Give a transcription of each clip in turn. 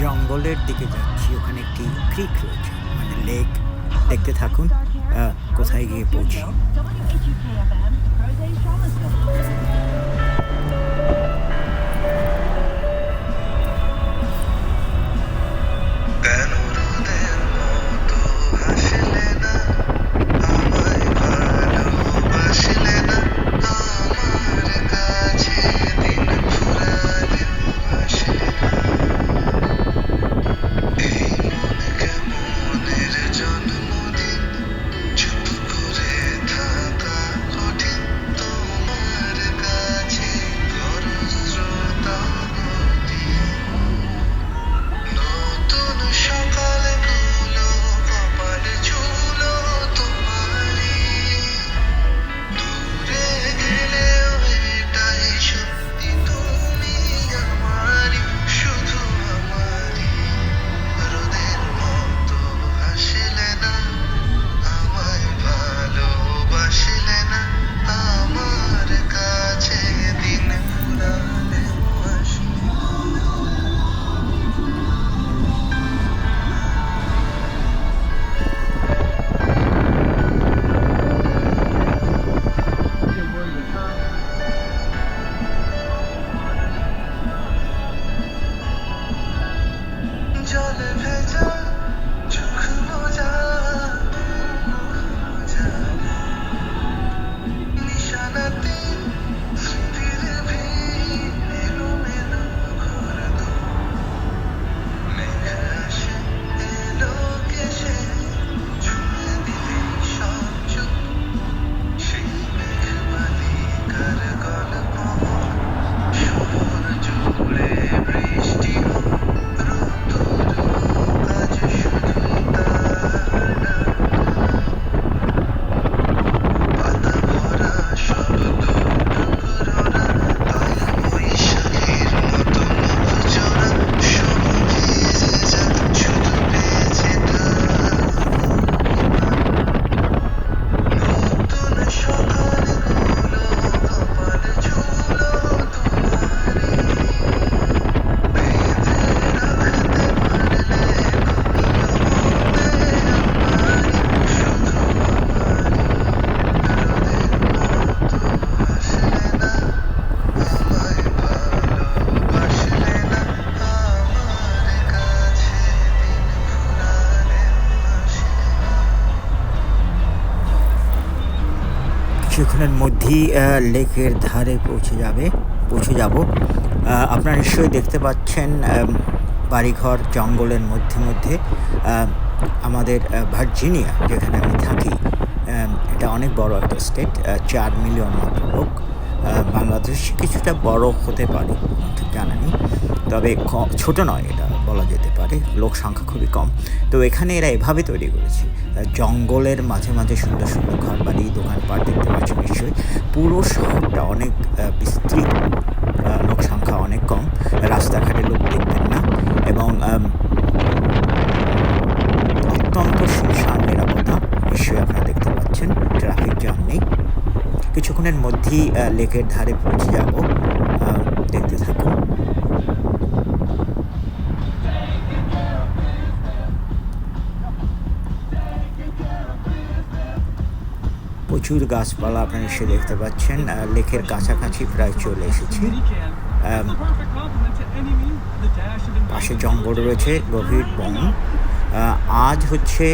জঙ্গলের দিকে যাচ্ছি। ওখানে একটি ক্রিক রয়েছে। মানে লেক দেখতে থাকুন কোথায় গিয়ে পৌঁছি। কিছুক্ষণের মধ্যেই লেকের ধারে পৌঁছে যাবে, পৌঁছে যাব। আপনারা নিশ্চয়ই দেখতে পাচ্ছেন বাড়িঘর জঙ্গলের মধ্যে মধ্যে আমাদের ভার্জিনিয়া, যেখানে আমি থাকি। এটা অনেক বড় একটা স্টেট চার মিলিয়ন মতো লোক। বাংলাদেশ কিছুটা বড় হতে পারে আমার ঠিক জানা নেই। তবে ছোট নয় এটা। পারে লোক সংখ্যা খুবই কম। তো এখানে এরা এভাবে তৈরি করেছে। জঙ্গলের মাঝে মাঝে সুন্দর সুন্দর ঘর বাড়ি, দোকানপাট দেখতে পাচ্ছি নিশ্চয়ই। পুরো শহরটা অনেক বিস্তৃত। লোক সংখ্যা অনেক কম। রাস্তাঘাটে লোক দেখবেন না এবং অত্যন্ত সুনসান, নিরাপত্তা নিশ্চয়ই আপনারা দেখতে পাচ্ছেন। ট্রাফিক জ্যাম নেই। কিছুক্ষণের মধ্যেই লেকের ধারে পৌঁছে যাব। দেখতে থাকুন। প্রচুর গাছপালা আপনারা এসে দেখতে পাচ্ছেন লেকের কাছাকাছি প্রায় চলে এসেছি। পাশে জঙ্গল রয়েছে, গভীর বন। আজ হচ্ছে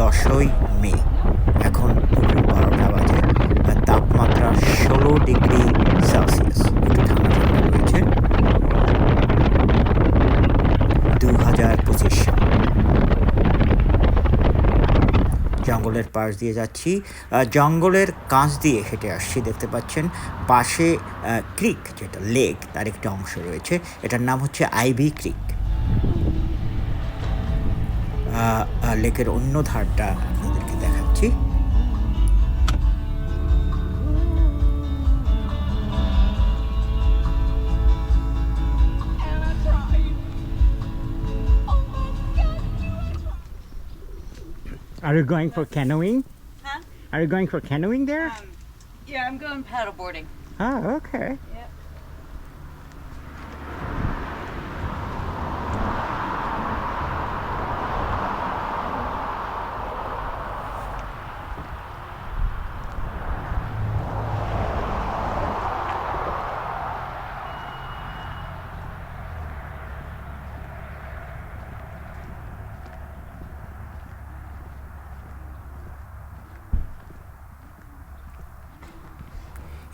দশই মে। এখন দুপুর বারোটা বাজে। তাপমাত্রা ষোলো ডিগ্রি সেলসিয়াস। জঙ্গলের পাশ দিয়ে যাচ্ছি। জঙ্গলের কাঁচ দিয়ে হেঁটে আসছি, দেখতে পাচ্ছেন। পাশে ক্রিক, যেটা লেক, তার একটা অংশ রয়েছে। এটার নাম হচ্ছে আইবি ক্রিক। লেকের অন্য ধারটা Are you going for canoeing? Huh? Are you going for canoeing there? Um, yeah, I'm going paddleboarding. Oh, okay. Yep.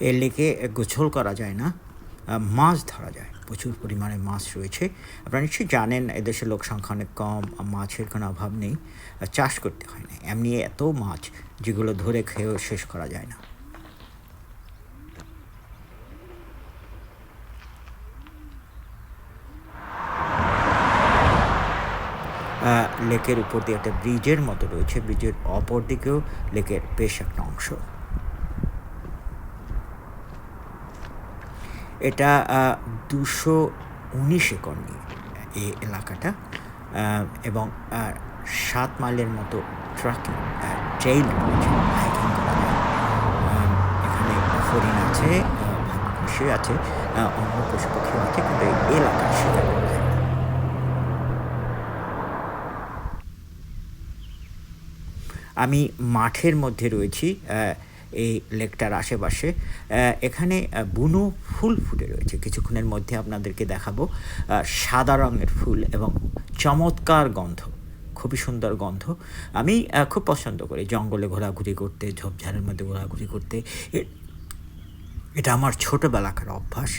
এর লেকে গোছল করা যায় না মাছ ধরা যায়। প্রচুর পরিমাণে মাছ রয়েছে। আপনারা নিশ্চয়ই জানেন, এদেশের লোক সংখ্যা অনেক কম মাছের কোনো অভাব নেই। চাষ করতে হয় না। এমনি এত মাছ যেগুলো ধরে খেয়েও শেষ করা যায় না। লেকের উপর দিয়ে একটা ব্রিজের মতো রয়েছে। ব্রিজের অপর দিকেও লেকের বেশ একটা অংশ। এটা দুশো উনিশ একর নিয়ে এই এলাকাটা এবং সাত মাইলের মতো ট্রাকিং ট্রেইল হাইকিং করা এখানে হরিণ আছে খুশি আছে অন্য পশু আছে, কিন্তু এই যায় না। আমি মাঠের মধ্যে রয়েছি এই লেকটার আশেপাশে। এখানে বুনো ফুল ফুটে রয়েছে। কিছুক্ষণের মধ্যে আপনাদেরকে দেখাবো সাদা রঙের ফুল এবং চমৎকার গন্ধ। খুবই সুন্দর গন্ধ। আমি খুব পছন্দ করি জঙ্গলে ঘোরাঘুরি করতে, ঝোপঝাড়ের মধ্যে ঘোরাঘুরি করতে। এটা আমার ছোটোবেলাকার অভ্যাস।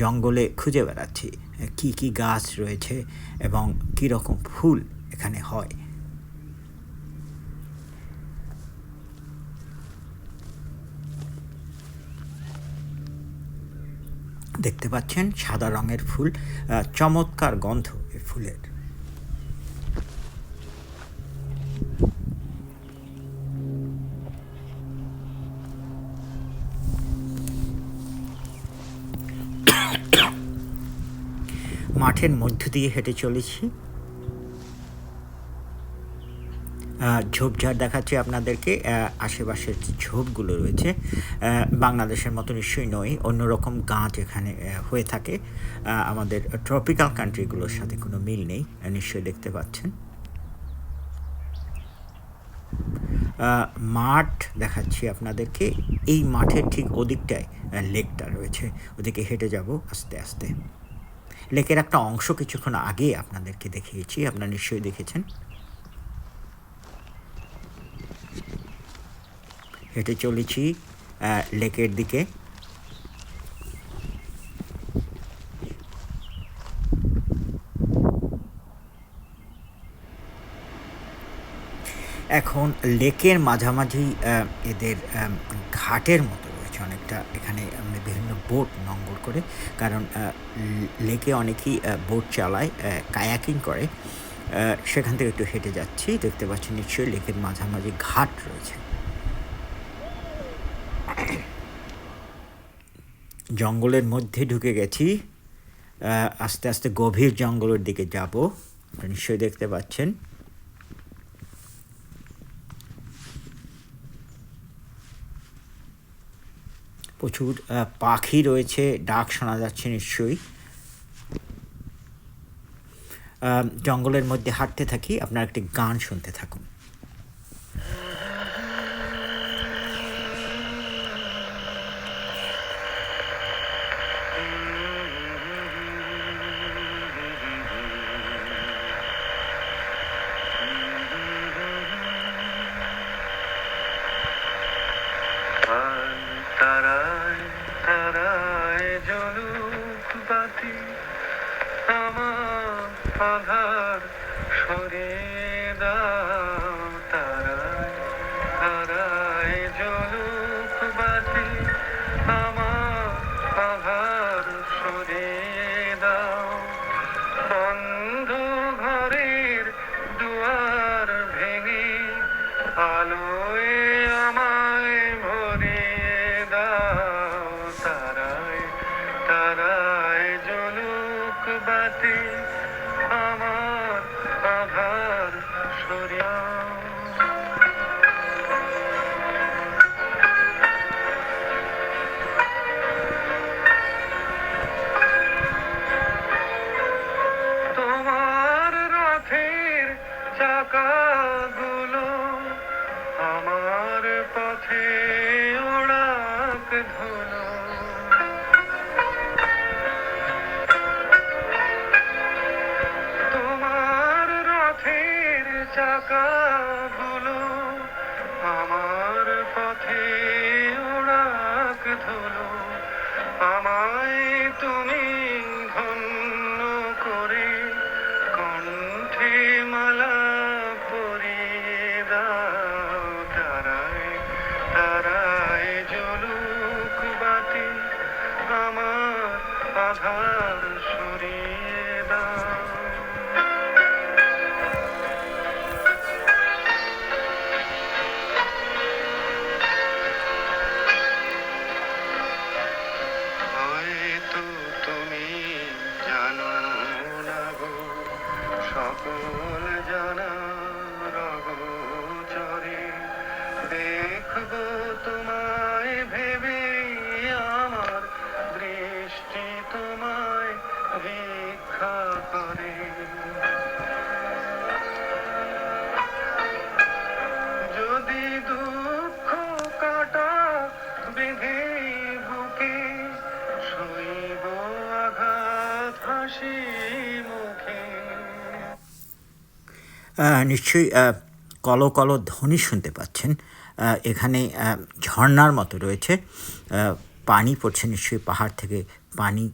জঙ্গলে খুঁজে বেড়াচ্ছি কি কি গাছ রয়েছে এবং কী রকম ফুল এখানে হয়। দেখতে পাচ্ছেন সাদা রঙের ফুল চমৎকার গন্ধ এই ফুলের। মাঠের মধ্য দিয়ে হেঁটে চলেছি। ঝোপঝাড় দেখাচ্ছি আপনাদেরকে। আশেপাশের যে ঝোপগুলো রয়েছে বাংলাদেশের মতো নিশ্চয়ই নয়, অন্যরকম গাছ এখানে হয়ে থাকে। আমাদের ট্রপিক্যাল কান্ট্রিগুলোর সাথে কোনো মিল নেই নিশ্চয়ই দেখতে পাচ্ছেন। মাঠ দেখাচ্ছি আপনাদেরকে। এই মাঠের ঠিক ওদিকটায় লেকটা রয়েছে। ওদিকে হেঁটে যাব আস্তে আস্তে। লেকের একটা অংশ কিছুক্ষণ আগে আপনাদেরকে দেখিয়েছি, আপনারা নিশ্চয়ই দেখেছেন। হেঁটে চলেছি লেকের দিকে। এখন লেকের মাঝামাঝি এদের ঘাটের মতো রয়েছে অনেকটা। এখানে বিভিন্ন বোট নঙ্গর করে, কারণ লেকে অনেকেই বোট চালায় কায়াকিং করে। সেখান থেকে একটু হেঁটে যাচ্ছি। দেখতে পাচ্ছি নিশ্চয়ই লেকের মাঝামাঝি ঘাট রয়েছে। জঙ্গলের মধ্যে ঢুকে গেছি। আস্তে আস্তে গভীর জঙ্গলের দিকে যাব। নিশ্চয়ই দেখতে পাচ্ছেন। প্রচুর পাখি রয়েছে, ডাক শোনা যাচ্ছে নিশ্চয়ই। জঙ্গলের মধ্যে হাঁটতে থাকি, আপনার একটি গান শুনতে থাকুন। সরিয়ে দাও ধুলো আমায় তুমি নিশ্চয়ই কলো কলো ধ্বনি শুনতে পাচ্ছেন। এখানে ঝর্নার মতো রয়েছে। পানি পড়ছে, নিশ্চয়ই পাহাড় থেকে পানি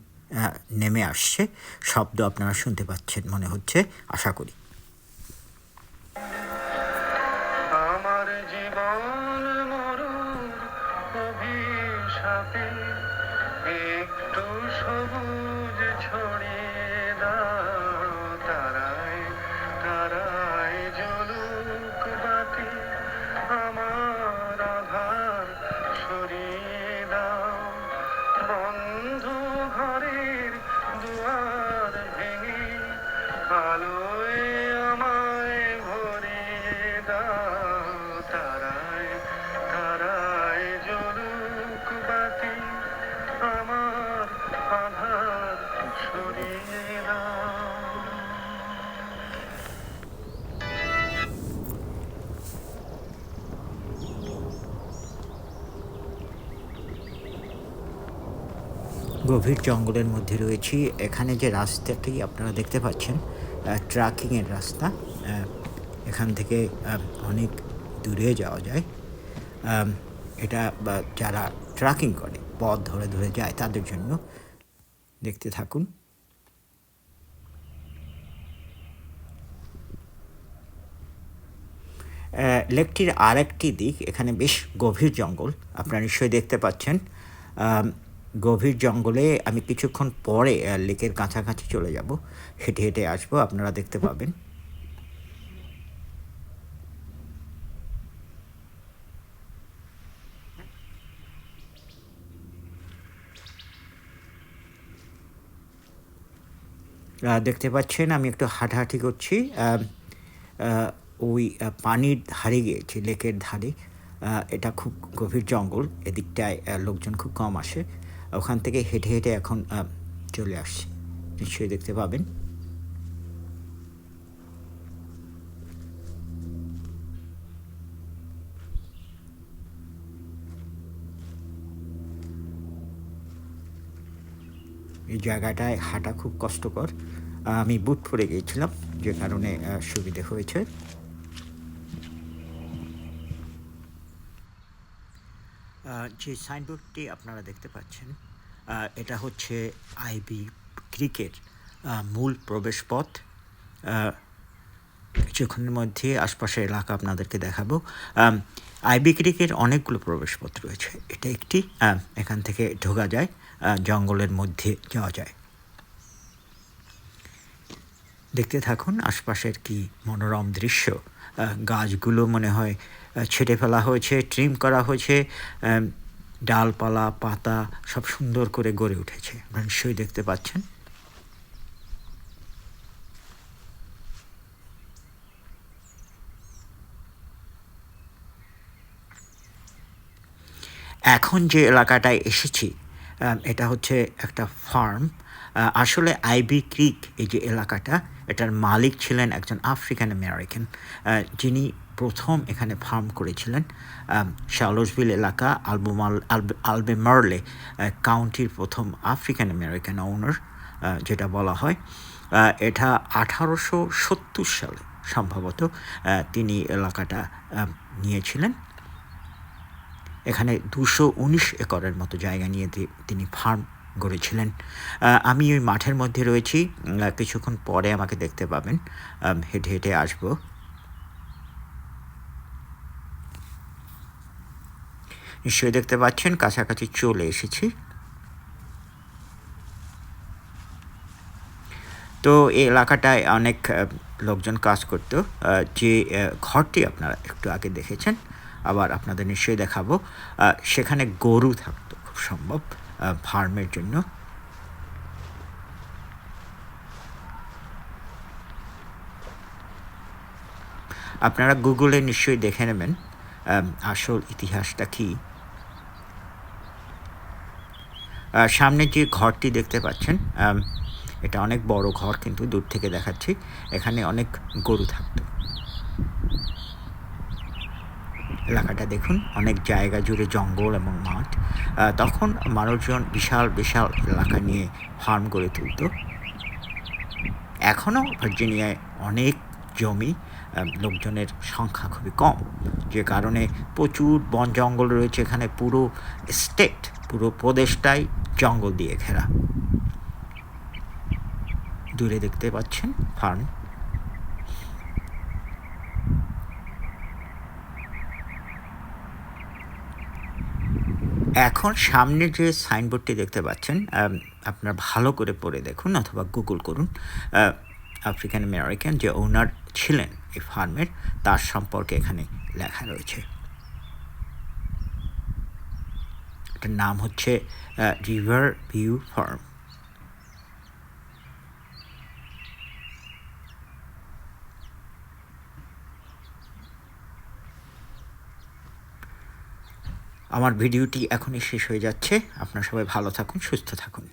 নেমে আসছে। শব্দ আপনারা শুনতে পাচ্ছেন মনে হচ্ছে, আশা করি। গভীর জঙ্গলের মধ্যে রয়েছি। এখানে যে রাস্তাটি আপনারা দেখতে পাচ্ছেন ট্রাকিংয়ের রাস্তা এখান থেকে অনেক দূরে যাওয়া যায়। এটা যারা ট্রাকিং করে, পথ ধরে ধরে যায়, তাদের জন্য দেখতে থাকুন। লেকটির আরেকটি দিক, এখানে বেশ গভীর জঙ্গল, আপনারা নিশ্চয়ই দেখতে পাচ্ছেন। গভীর জঙ্গলে আমি কিছুক্ষণ পরে লেকের কাছাকাছি চলে যাব। হেঁটে হেঁটে আসব, আপনারা দেখতে পাবেন। দেখতে পাচ্ছেন, আমি একটু হাঁটাহাঁটি করছি। ওই পানির ধারে গিয়েছি, লেকের ধারে। এটা খুব গভীর জঙ্গল, এদিকটায় লোকজন খুব কম আসে। ওখান থেকে হেঁটে হেঁটে এখন চলে আসছি। নিশ্চয়ই দেখতে পাবেন। এই জায়গাটায় হাঁটা খুব কষ্টকর। আমি বুট পরে গিয়েছিলাম, যে কারণে সুবিধে হয়েছে। যে সাইনবোর্ডটি আপনারা দেখতে পাচ্ছেন এটা হচ্ছে আইবি ক্রিকের মূল প্রবেশপথ কিছুক্ষণের মধ্যে আশপাশের এলাকা আপনাদেরকে দেখাবো। আইবি ক্রিকের অনেকগুলো প্রবেশপথ রয়েছে। এটা একটি এখান থেকে ঢোকা যায় জঙ্গলের মধ্যে যাওয়া যায়। দেখতে থাকুন আশপাশের কি মনোরম দৃশ্য। গাছগুলো মনে হয় ছেটে ফেলা হয়েছে ট্রিম করা হয়েছে ডালপালা, পাতা সব সুন্দর করে গড়ে উঠেছে। আপনারা নিশ্চয়ই দেখতে পাচ্ছেন। এখন যে এলাকাটায় এসেছি এটা হচ্ছে একটা ফার্ম। আসলে আইবি ক্রিক এই যে এলাকাটা, এটার মালিক ছিলেন একজন আফ্রিকান আমেরিকান যিনি প্রথম এখানে ফার্ম করেছিলেন শার্লসভিল এলাকা আলবোমাল আলবে মার্লে কাউন্টির প্রথম আফ্রিকান আমেরিকান ওনার যেটা বলা হয়। এটা আঠারোশো সত্তর সালে সম্ভবত তিনি এলাকাটা নিয়েছিলেন। এখানে দুশো উনিশ একরের মতো জায়গা নিয়ে তিনি ফার্ম গড়েছিলেন। আমি ওই মাঠের মধ্যে রয়েছি কিছুক্ষণ পরে আমাকে দেখতে পাবেন। হেঁটে হেঁটে আসব। নিশ্চয়ই দেখতে পাচ্ছেন, কাছাকাছি চলে এসেছি। তো এই এলাকাটায় অনেক লোকজন কাজ করতো। যে ঘরটি আপনারা একটু আগে দেখেছেন, আবার আপনাদের নিশ্চয়ই দেখাবো। সেখানে গরু থাকতো, খুব সম্ভব ফার্মের জন্য। আপনারা গুগলে নিশ্চয়ই দেখে নেবেন আসল ইতিহাসটা কী। সামনে যে ঘরটি দেখতে পাচ্ছেন এটা অনেক বড় ঘর কিন্তু দূর থেকে দেখাচ্ছি। এখানে অনেক গরু থাকতো। এলাকাটা দেখুন, অনেক জায়গা জুড়ে জঙ্গল এবং মাঠ। তখন মানুষজন বিশাল বিশাল এলাকা নিয়ে ফার্ম গড়ে তুলত। এখনও ভার্জিনিয়ায় অনেক জমি লোকজনের সংখ্যা খুবই কম। যে কারণে প্রচুর বন জঙ্গল রয়েছে। এখানে পুরো স্টেট পুরো প্রদেশটাই জঙ্গল দিয়ে ঘেরা। দূরে দেখতে পাচ্ছেন ফার্ম। এখন সামনে যে সাইনবোর্ডটি দেখতে পাচ্ছেন আপনার ভালো করে পড়ে দেখুন অথবা গুগল করুন। আফ্রিকান আমেরিকান যে ওনার ছিলেন এই ফার্মের, তার সম্পর্কে এখানে লেখা রয়েছে। এটার নাম হচ্ছে রিভার ভিউ ফার্ম আমার ভিডিওটি এখনই শেষ হয়ে যাচ্ছে। আপনারা সবাই ভালো থাকুন, সুস্থ থাকুন।